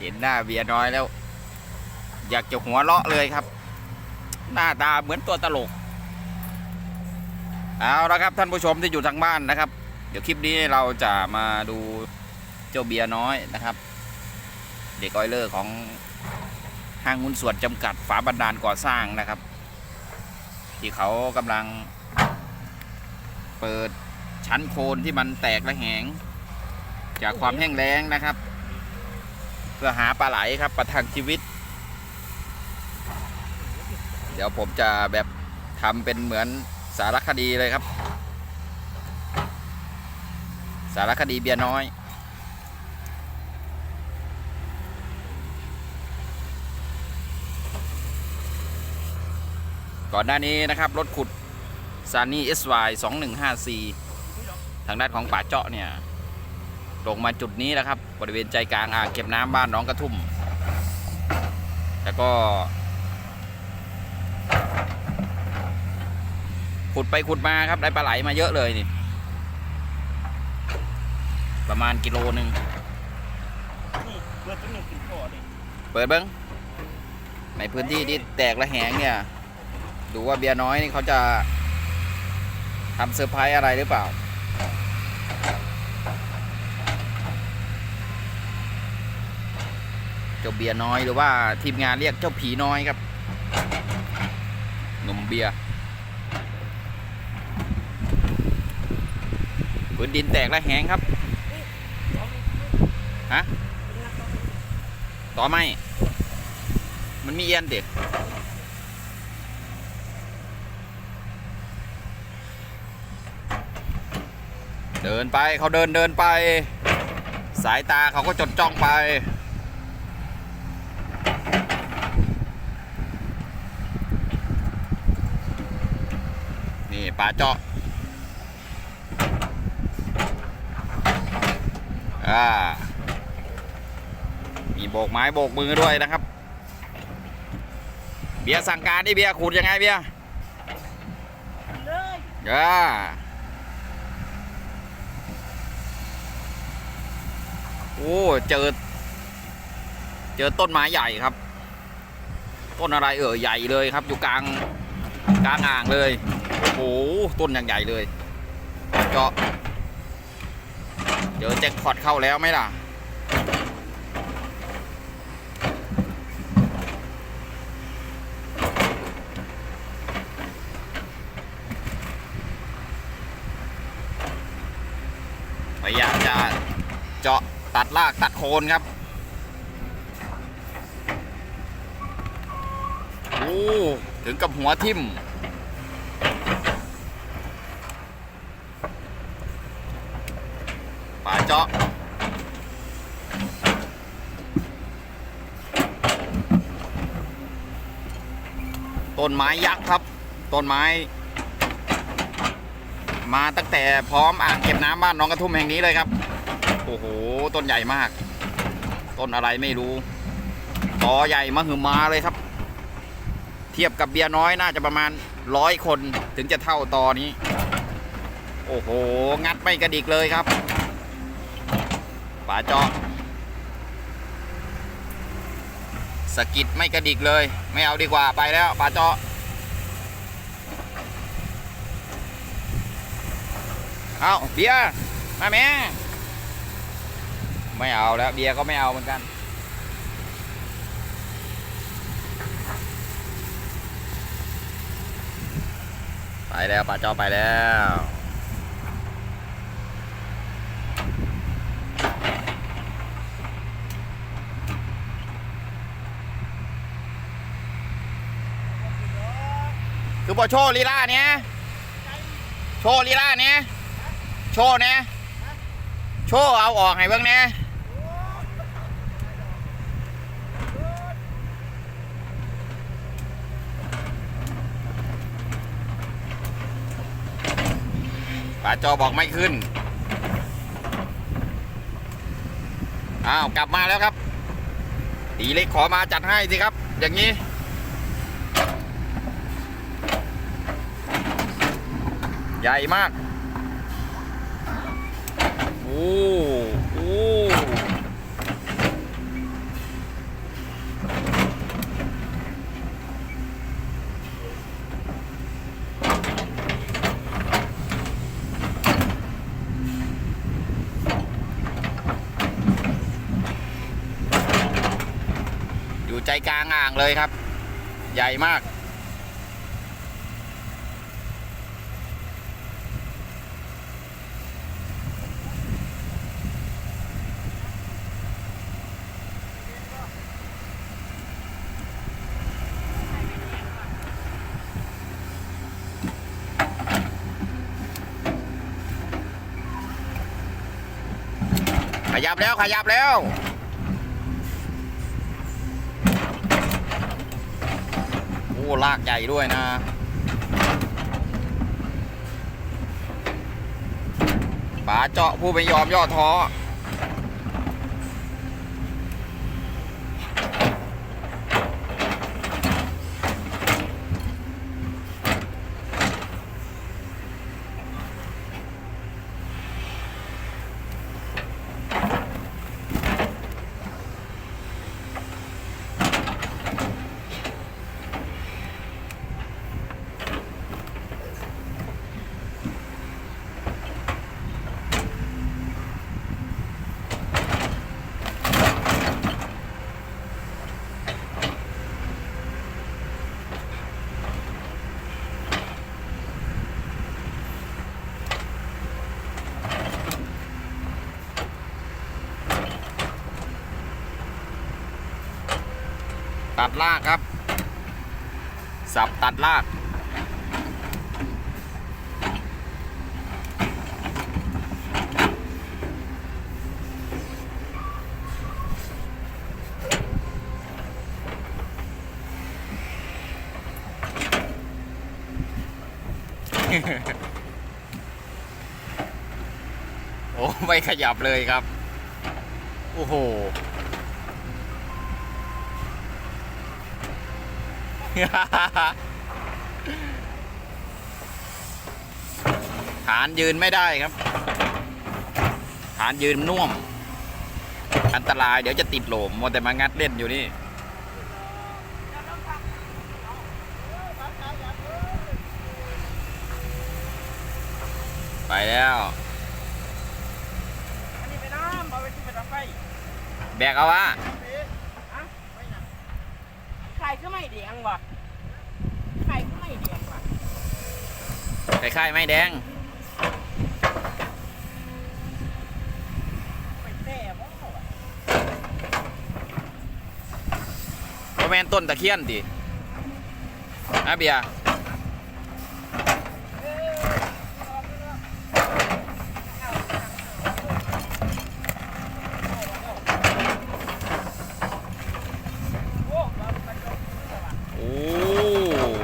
เห็นหน้าเบียร์น้อยแล้ว อยากจะหัวเราะเลยครับ หน้าตาเหมือนตัวตลก เอาละครับท่านผู้ชมที่อยู่ทางบ้านนะครับ เดี๋ยวคลิปนี้เราจะมาดูเจ้าเบียร์น้อยนะครับ เด็กออยเลอร์ของห้างหุ้นส่วนจำกัดฝาบันดาลก่อสร้างนะครับ ที่เขากำลังเปิดชั้นโคนที่มันแตกระแหง จากความแห้งแล้งนะครับ เพื่อหาปลาไหลครับ ประทังชีวิต เดี๋ยวผมจะแบบทำเป็นเหมือนสารคดีเลยครับ สารคดีเบียน้อยก่อนหน้านี้นะครับ รถขุดซานี่ SY 2154ทางด้านของป่าเจาะเนี่ย ลงมาจุดนี้นะครับ บริเวณใจกลางอ่างเก็บน้ำบ้านหน้องกระทุ่ม แล้วก็ขุดไปขุดมาครับได้ปลาไหลมาเยอะเลยนี่ประมาณกิโลหนึ่งนี่เปิดตัวหนึ่งกินพอดิเปิดเบิ้งในพื้นที่ที่แตกระแหงเนี่ย ดูว่าเบียร์น้อยนี่เขาจะทำเซอร์ไพรส์อะไรหรือเปล่า จ้าเบียร์น้อยหรือว่าทีมงานเรียกเจ้าผีน้อยครับหนุ่มเบียร์พื้นดินแตกระแหงครับฮะต่อไม่มันมีเอียนเด็กเดินไปเขาเดินเดินไป สายตาเขาก็จดจ้องไป นี่ปลาเจาะอ่ามีโบกไม้โบกมือด้วยนะครับ เบียร์สั่งการนี่เบียร์ขูดยังไงเบียร์เลยอ่าโอ้เจอ เจอต้นไม้ใหญ่ครับ ต้นอะไรเอ่ยใหญ่เลยครับ อยู่กลางกลางอ่างเลย โอ้โหต้นอย่างใหญ่เลยเจาะเจอแจ็คพอตเข้าแล้วไหมล่ะ พยายามจะเจาะตัดรากตัดโคนครับโอ้ถึงกับหัวทิ่ม ป่าเจาะ ต้นไม้ยักษ์ครับ ต้นไม้ มาตั้งแต่พร้อมอ่างเก็บน้ำบ้านน้องกระทุ่มแห่งนี้เลยครับ โอ้โห ต้นใหญ่มาก ต้นอะไรไม่รู้ตอใหญ่มหึมาเลยครับ เทียบกับเบียร์น้อยน่าจะประมาณร้อยคนถึงจะเท่าตอนี้ โอ้โห งัดไม่กระดิกเลยครับป่าเจาะ สะกิดไม่กระดิกเลย ไม่เอาดีกว่าไปแล้วป่าเจาะเอาเบียร์มาแม่ไม่เอาแล้วเบียร์ก็ไม่เอาเหมือนกันไปแล้วป้าจอไปแล้ว คือโชว์ลีลาเนี้ยโชว์ลีลาเนี้ยโชว์เนี้ยโชว์เอาออกให้เบิ่งเนี้ยป้าจอบอกไม่ขึ้น อ้าว กลับมาแล้วครับตีเล็กขอมาจัดให้สิครับ อย่างนี้ ใหญ่มาก โอ้โอ้อยู่ใจกลางอ่างเลยครับ ใหญ่มาก แล้วขยับแล้วโอ้ลากใหญ่ด้วยนะป๋าเจาะผู้ไม่ยอมย่อท้อ ตัดลากครับ สับตัดลาก โอ้ ไม่ขยับเลยครับ โอ้โห ฐานยืนไม่ได้ครับ ฐานยืนน่วม อันตรายเดี๋ยวจะติดโหลมมัวแต่มางัดเล่นอยู่นี่ไปแล้วแบกเอาวะ ข่ก็ไม่เดียงว่ะไข่ก็ไม่เดียงว่ะคล้ายๆไม้แดงไม่แต้บ่ว่ะเพราะแม่นต้นตะเคียนดินะเบียร์ โอ้เราไปจบว่ะ โอ้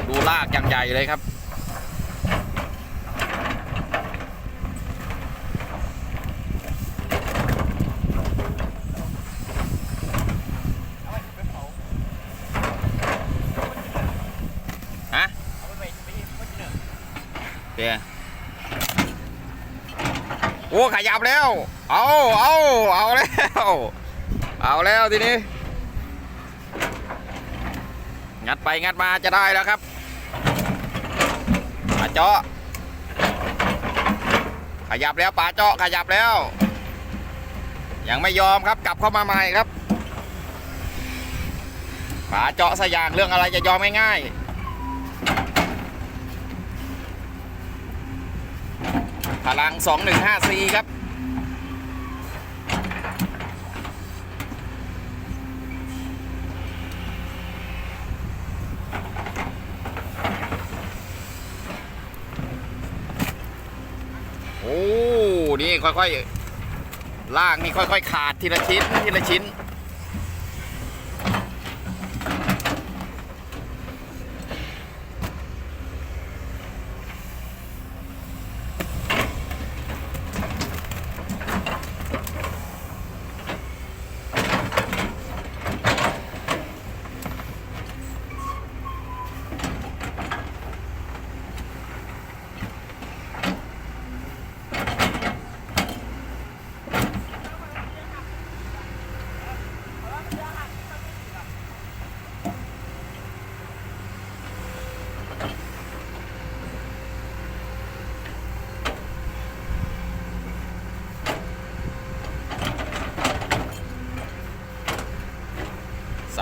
ดูลากอย่างใหญ่ เลยครับ ฮะเอาไปไปไปเนื้อเบียร์โอ้ขยับแล้ว เอาเอาเอาแล้ว เอาแล้วทีนี้ งัดไปงัดมาจะได้แล้วครับ เจาะ ขยับแล้วป่าเจาะขยับแล้ว ยังไม่ยอมครับกลับเข้ามาใหม่ครับป่าเจาะสยางเรื่องอะไรจะยอมง่ายๆพลัง 215C ครับ โอ้ นี่ ค่อยๆลากนี่ค่อย ๆ ขาดทีละชิ้นทีละชิ้น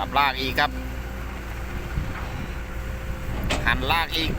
โลากอีกครับ หันลากอีก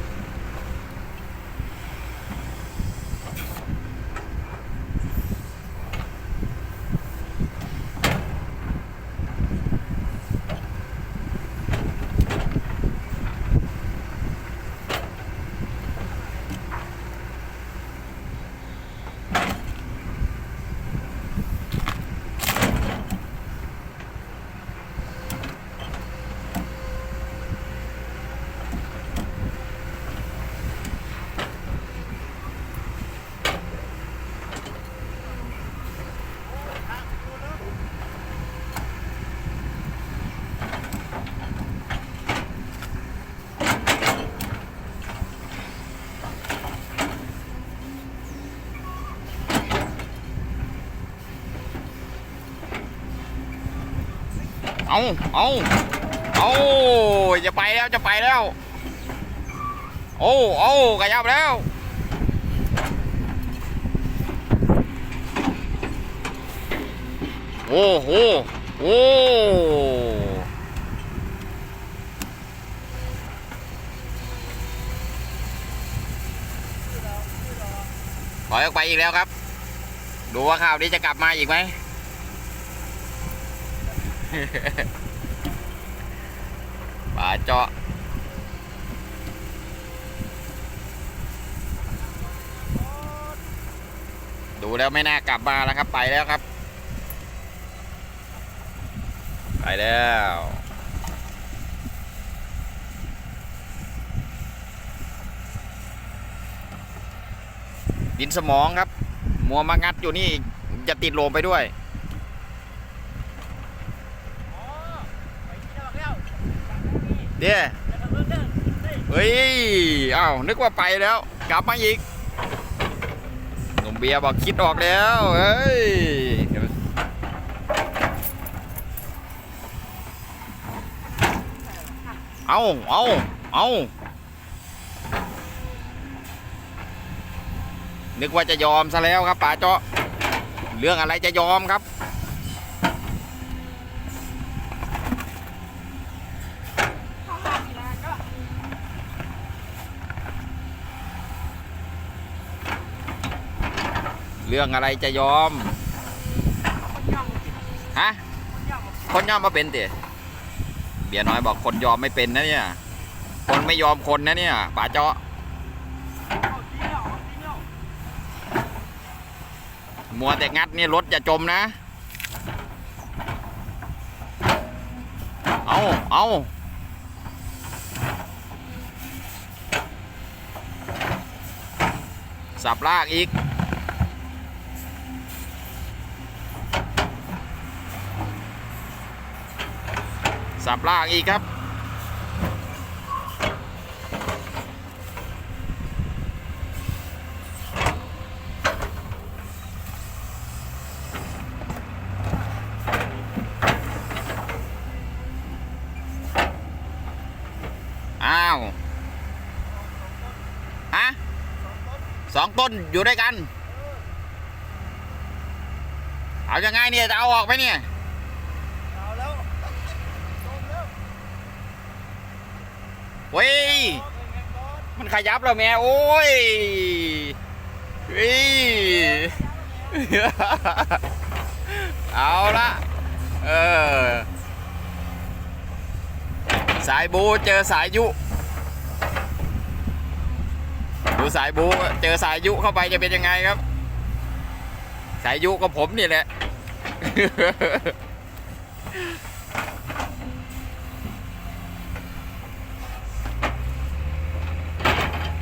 เอาเอาเอาจะไปแล้วจะไปแล้ว โอ้โอ้ขยับแล้วโอ้โหโอ้ถอยออกไปอีกแล้วครับ ดูว่าข่าวนี้จะกลับมาอีกไหม ป่าเจาะดูแล้วไม่น่ากลับมาแล้วครับ ไปแล้วครับ ไปแล้วดินสมองครับ มัวมางัดอยู่นี่จะติดโลมไปด้วย อ๋อไปที่ดอกแล้ว เดี๋ยวแล้วก็เฮ้ยเอ้าวนึกว่าไปแล้ว กลับมาอีกหนุ่มเบียร์บอกคิดออกแล้วเฮ้ยเอาเอาเอานึกว่าจะยอมซะแล้วครับป๋าเจาะเรื่องอะไรจะยอมครับ เข้ามาทีละก็ เรื่องอะไรจะยอม ฮะ คนยอมมาเป็นเต๋เบียร์น้อยบอกคนยอมไม่เป็นนะเนี่ย คนไม่ยอมคนนะเนี่ยป๋าเจาะเอาทีเดียวเดียวมัวแต่งัดนี่รถอย่าจมนะ เอาเอาสับลากอีก สับลากอีกครับ อ้าวฮะสองต้นอยู่ด้วยกัน เอายังไงเนี่ย จะเอาออกไหมเนี่ย เอาแล้วโดนแล้ว เว้ย โดนเงินโดน มัน ขยับแล้วแม่โอ้ยเฮ้ยเอาละเออสายบูเจอสายยุ ดูสายบูเจอสายยุเข้าไปจะเป็นยังไงครับ สายยุก็ผมนี่แหละ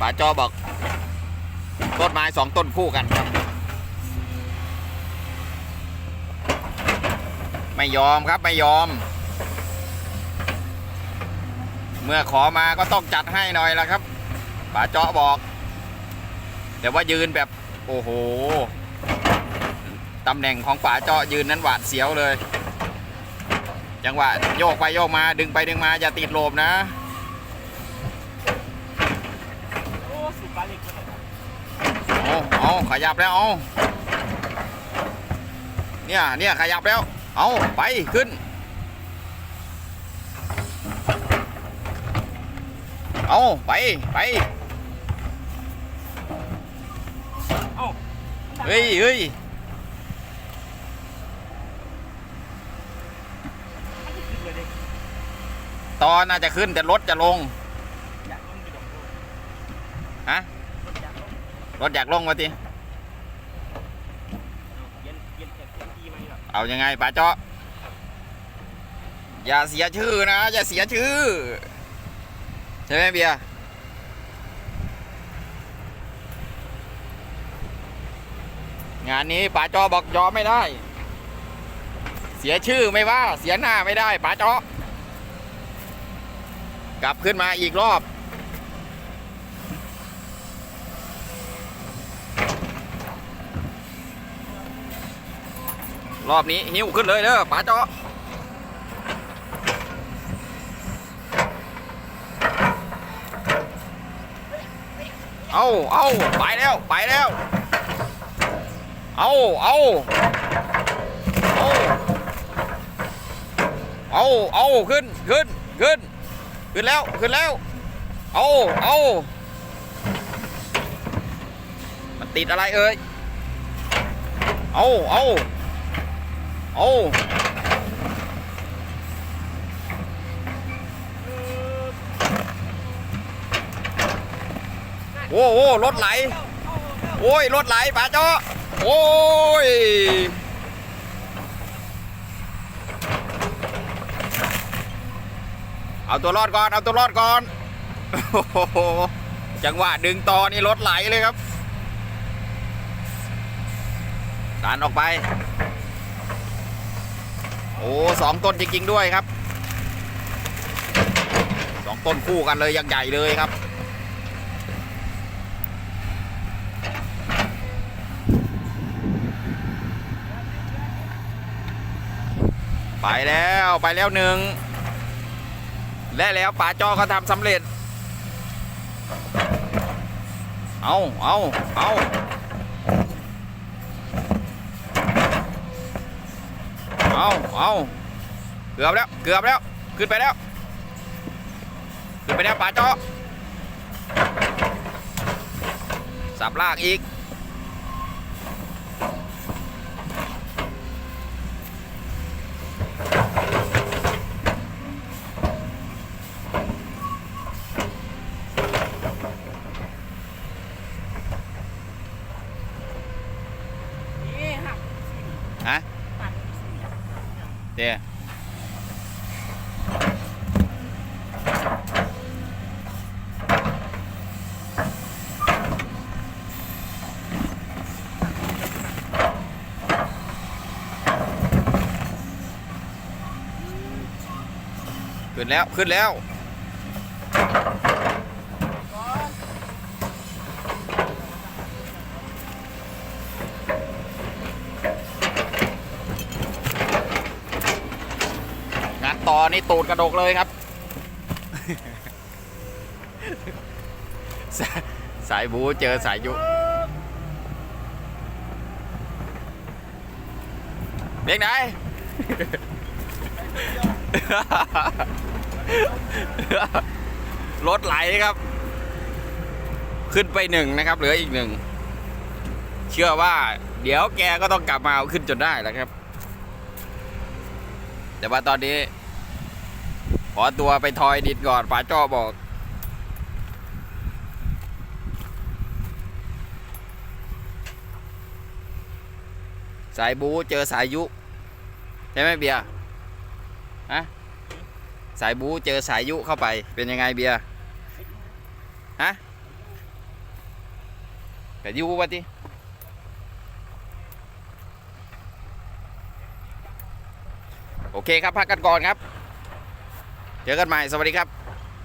ป่าจอบอกต้นไม้สองต้นคู่กันครับ ไม่ยอมครับไม่ยอม เมื่อขอมาก็ต้องจัดให้หน่อยละครับป่าเจาบอก แต่ว่ายืนแบบโอ้โหตำแหน่งของป่าเจาะยืนนั้นหวาดเสียวเลย จังหวะโยกไปโยกมาดึงไปดึงมาอย่าติดโลมนะ เอาขยับแล้วเอาเนี่ยเนี่ยขยับแล้ว เอาไปขึ้น เอาไปไปเอาเฮ้ยเฮ้ยตอนน่าจะขึ้นแต่รถจะลงฮะ รถอยากลงมาทีเอาเย็นเสร็จเย็นทีไหมครับเอายังไงป้าเจาะอย่าเสียชื่อนะ อย่าเสียชื่อ ใช่ไหมเบียร์งานนี้ป้าจอบอกยอมไม่ได้ เสียชื่อไม่ว่า เสียหน้าไม่ได้ป้าจอกลับขึ้นมาอีกรอบ รอบนี้หิ้วขึ้นเลยเด้อป้าเจอเอาเอาไปแล้วไปแล้ว เอาเอาเอาเอาเอาขึ้นขึ้นขึ้นขึ้นแล้วขึ้นแล้ว เอาเอามันติดอะไรเอ่ยเอาเอา เอาโอ้โหรถไหล โอ้ย รถไหลป่าจ้อโอ้ย เอาตัวรอดก่อน เอาตัวรอดก่อน จังหวะดึงต่อนี่รถไหลเลยครับดันออกไป โอ้สองต้นจริงๆด้วยครับสองต้นคู่กันเลยยังใหญ่เลยครับ ไปแล้วไปแล้วหนึ่งและแล้วป่าจอก็ทำสำเร็จ เอาเอาเอา เอาเอาเกือบแล้ว เกือบแล้ว ขึ้นไปแล้ว ขึ้นไปแล้วป่าจอสับลากอีก ขึ้นแล้วขึ้นแล้วงานต่อนี่ตูดกระดกเลยครับ สายสายบูเจอสายยุเรียกไหน รถไหลครับ ขึ้นไปหนึ่งนะครับ เหลืออีกหนึ่ง เชื่อว่า เดี๋ยวแกก็ต้องกลับมาเอาขึ้นจนได้แล้วครับ แต่ว่าตอนนี้ ขอตัวไปทอยดินก่อนป้าจ้อบอกสายบูเจอสายยุ ใช่ไหมเบียร์ฮะ สายบูเจอสายยุเข้าไปเป็นยังไงเบียร์ฮะแต่ยุวะทีโอเคครับพักกันก่อนครับ เจอกันใหม่ สวัสดีครับ